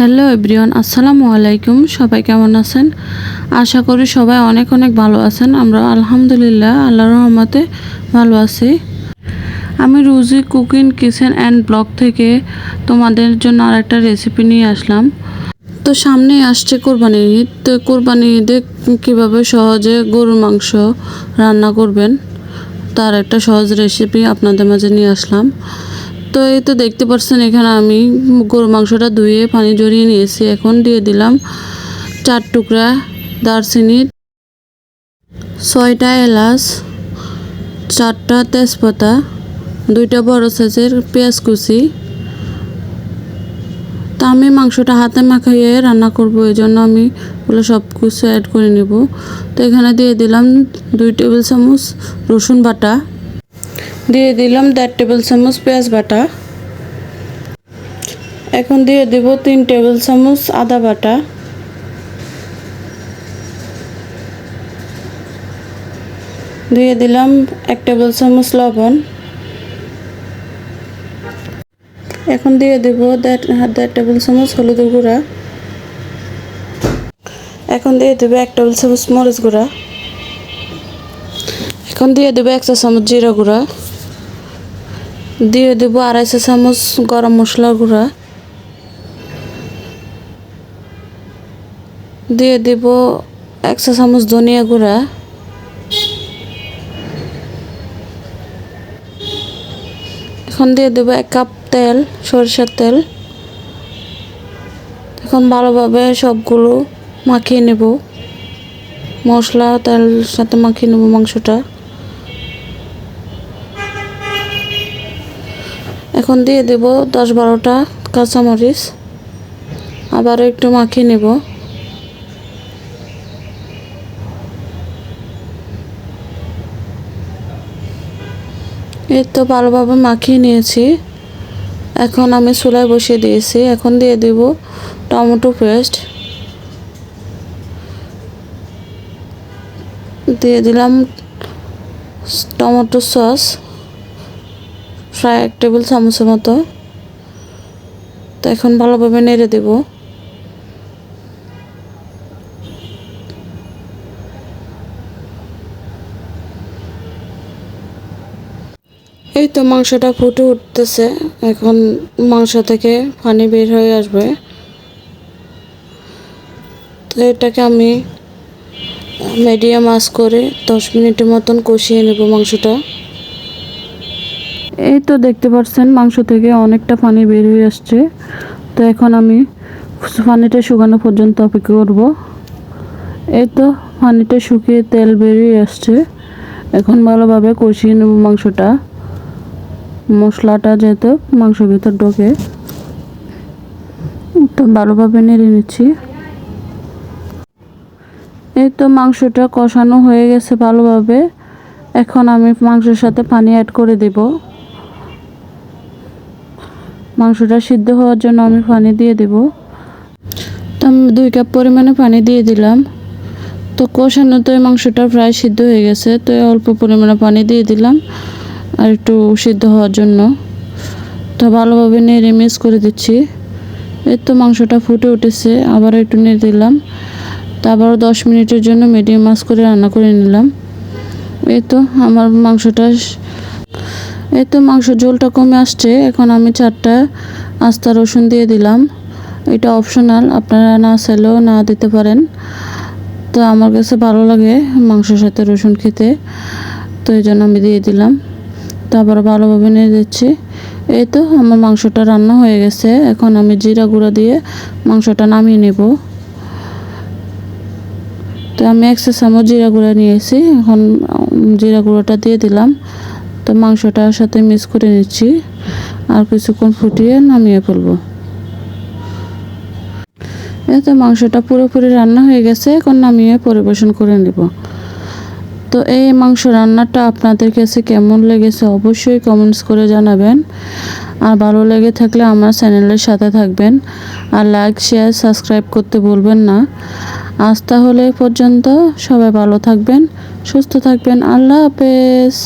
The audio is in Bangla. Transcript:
হ্যালো এভরিওয়ান, আসসালামু আলাইকুম। সবাই কেমন আছেন? আশা করি সবাই অনেক অনেক ভালো আছেন। আমরা আলহামদুলিল্লাহ, আল্লাহর রহমতে ভালো আছি। আমি রুজি কুকিং কিচেন অ্যান্ড ব্লগ থেকে তোমাদের জন্য আর একটা রেসিপি নিয়ে আসলাম। তো সামনে আসছে কোরবানি ঈদ। তো কোরবানি ঈদে কীভাবে সহজে গরুর মাংস রান্না করবেন, তার একটা সহজ রেসিপি আপনাদের মাঝে নিয়ে আসলাম। তো এই তো দেখতে পাচ্ছেন এখানে আমি গরুর মাংসটা ধুয়ে পানি জড়িয়ে নিয়েছি। এখন দিয়ে দিলাম চার টুকরা দারচিনি, ছয়টা এলাচ, চারটা তেজপাতা, দুইটা বড় সাইজের পেঁয়াজ কুচি। তা আমি মাংসটা হাতে মাখাইয়ে রান্না করব, এই জন্য আমি ওগুলো সব কিছু অ্যাড করে নেব। তো এখানে দিয়ে দিলাম দুই টেবিল চামচ রসুন বাটা। দিয়ে দিলাম দেড় টেবিল চামচ পেঁয়াজ বাটা। এখন দিয়ে দেব তিন টেবিল চামচ আদা বাটা। দিয়ে দিলাম এক টেবিল চামচ লবণ। এখন দিয়ে দেব দেড় টেবিল চামচ হলুদের গুঁড়া। এখন দিয়ে দেবো এক টেবিল চামচ মরিচ গুঁড়া। এখন দিয়ে দেবো এক চা চামচ জিরা গুঁড়া। দিয়ে দেবো আড়াইশো চামচ গরম মশলার গুঁড়া। দিয়ে দেব এক চা চামচ ধনিয়া গুঁড়া। এখন দিয়ে দেবো এক কাপ তেল, সরিষার তেল। এখন ভালোভাবে সবগুলো মাখিয়ে নেব। মশলা, তেল সাথে মাখিয়ে নেব মাংসটা। এখন দিয়ে দেব দশ বারোটা কাঁচামরিচ। আবার একটু মাখিয়ে নেব। এই তো ভালোভাবে মাখিয়ে নিয়েছি। এখন আমি চুলায় বসিয়ে দিয়েছি। এখন দিয়ে দেব টমেটো পেস্ট। দিয়ে দিলাম টমেটো সস। প্রায় এক টেবিল চামচের মতো। তো এখন ভালোভাবে নেড়ে দেব। এই তো মাংসটা ফুটে উঠতেছে। এখন মাংস থেকে পানি বের হয়ে আসবে। তো এটাকে আমি মিডিয়াম আঁচ করে দশ মিনিটের মতন কষিয়ে নেব মাংসটা। এই তো দেখতে পাচ্ছেন মাংস থেকে অনেকটা পানি বের হয়ে আসছে। তো এখন আমি পানিটা শুকানো পর্যন্ত অপেক্ষা করব। এই তো পানিটা শুকিয়ে তেল বেরিয়ে আসছে। এখন ভালোভাবে কষিয়ে নেব মাংসটা। মশলাটা যেহেতু মাংসের ভিতর ঢোকে, তো ভালোভাবে নেড়ে নিচ্ছি। এই তো মাংসটা কষানো হয়ে গেছে ভালোভাবে। এখন আমি মাংসের সাথে পানি অ্যাড করে দেব। মাংসটা সিদ্ধ হওয়ার জন্য আমি পানি দিয়ে দেব। তো আমি দুই কাপ পরিমাণে পানি দিয়ে দিলাম। তো কষানো তো এই মাংসটা প্রায় সিদ্ধ হয়ে গেছে, তো অল্প পরিমাণে পানি দিয়ে দিলাম আর একটু সিদ্ধ হওয়ার জন্য। তো ভালোভাবে নেড়ে মিক্স করে দিচ্ছি। এই তো মাংসটা ফুটে উঠেছে, আবার একটু নেড়ে দিলাম। তারপর দশ মিনিটের জন্য মিডিয়াম মাছ করে রান্না করে নিলাম। এই তো আমার মাংসটা এই তো মাংস ঝোলটা কমে আসছে। এখন আমি চারটা আস্তা রসুন দিয়ে দিলাম। এটা অপশনাল আপনারা না চাইলেও না দিতে পারেন। তো আমার কাছে ভালো লাগে মাংসের সাথে রসুন খেতে। তো এই জন্য আমি দিয়ে দিলাম। তারপর ভালোভাবে নিয়ে দিচ্ছি। এই তো আমার মাংসটা রান্না হয়ে গেছে। এখন আমি জিরা গুঁড়া দিয়ে মাংসটা নামিয়ে নেব। তো আমি একশো চামচ জিরা গুঁড়া নিয়েছি। এখন জিরা গুঁড়োটা দিয়ে দিলাম। তো মাংসটার সাথে মিক্স করে নিচ্ছি। আর কিছুক্ষণ ফুটিয়ে নামিয়ে ফেলব। এই তো মাংসটা পুরোপুরি রান্না হয়ে গেছে, এখন নামিয়ে পরিবেশন করে নেব। তো এই মাংস রান্নাটা আপনাদের কাছে কেমন লেগেছে অবশ্যই কমেন্টস করে জানাবেন। আর ভালো লেগে থাকলে আমার চ্যানেলের সাথে থাকবেন। আর লাইক শেয়ার সাবস্ক্রাইব করতে ভুলবেন না। আজ তাহলে পর্যন্ত সবাই ভালো থাকবেন, সুস্থ থাকবেন। আল্লাহ হাফেজ।